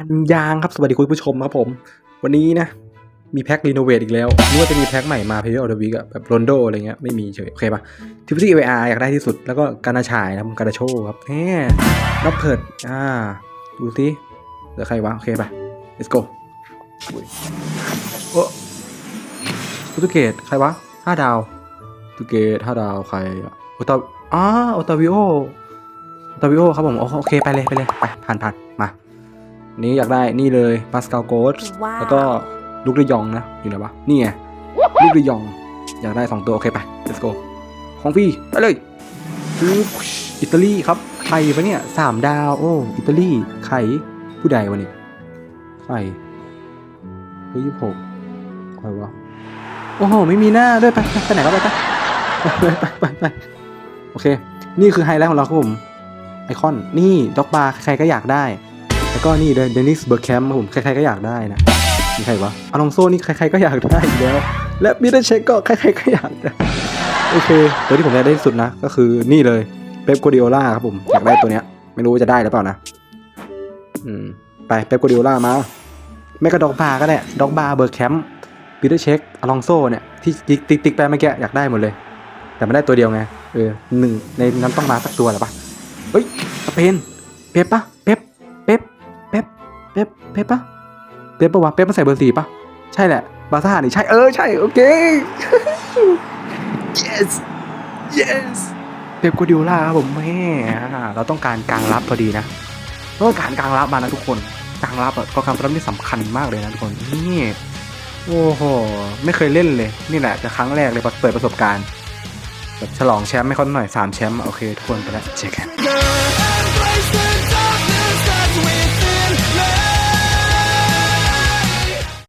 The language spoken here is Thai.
อันยางครับ สวัสดีคุณผู้ชมครับผม วันนี้นะ มีแพ็ครีโนเวทอีกแล้วนึกว่าจะมีแพ็คใหม่มาเพย์ออเดอร์วิกอะแบบโรนโดอะไรเงี้ยไม่มีเฉยโอเคปะทิฟซี่เอไออยากได้ที่สุดแล้วก็การาชายนะครับการาโชครับแหมน็อปเพิดอ่า ดูสิเหลือใครวะ โอเคปะ let's go โอ้โปรตุเกสใครวะห้าดาวตุเกสห้าดาวใครอะโอตาอ๋อโอตาวิโอโอตาวิโอครับผมโอเคไปเลยไปเลยไปผ่านผ่านมา นี้อยากได้นี่เลยปาสคาลโกสว้าวแล้วก็ลูกเดยองนะอยู่ไหนวะนี่ไงลูกเดยอง อยากได้ 2 ตัว โอเคไป let's go ของพี่ไปเลยปึ๊บอิตาลีครับใครวะเนี่ยสามดาวโอ้อิตาลีใครผู้ใดวะเนี่ยใครเบอร์ยี่สิบหกใครวะโอ้โหไม่มีหน้าด้วยไปไปไปไหนก็ไปไปไปไปไปไปโอเค นี่คือไฮไลท์ของเราครับผมไอคอนนี่ด็อกบาร์ใครๆก็อยากได้ แล้วก็นี่เดนิสเบอร์แคมป์ผมใครๆก็อยากได้นะมีใครวะอลองโซนี่ใครๆก็อยากได้อีกแล้ว และมิเตอร์เชคก็ใครๆก็อยากได้โอเค ตัวที่ผมอยากได้ที่สุดนะ ก็คือนี่เลยเป๊ปโกดิโอล่าครับผมอยากได้ตัวเนี้ย ไม่รู้ว่าจะได้หรือเปล่านะ อืม ไปเป๊ปโกดิโอล่ามาไม่ก็ด็อกบาร์ก็ได้ด็อกบาร์เบอร์แคมป์มิเตอร์เช็คอลองโซเนี่ยที่ติ๊กติ๊กไปเมื่อกี้อยากได้หมดเลย แต่ไม่ได้ตัวเดียวไง เออหนึ่งในนั้นต้องมาสักตัวแหละปะเฮ้ยสเปนเป๊ปปะ เป๊ปเป๊ปปะเป๊ปปะวะเป๊ปมาใส่เบอร์สี่ปะใช่แหละ บาซ่านี่ใช่เออใช่ โอเค yes yes เป๊ปกูดิโอล่าครับผมแม่เราต้องการกลางรับพอดีนะต้องการกลางรับมานะทุกคนกลางรับอะก็กลางรับนี่สำคัญมากเลยนะทุกคนนี่โอ้โหไม่เคยเล่นเลย นี่แหละจะครั้งแรกเลยเปิดประสบการณ์แบบฉลองแชมป์ให้เขาหน่อยสามแชมป์โอเคทุกคนไปแล้วเจอกัน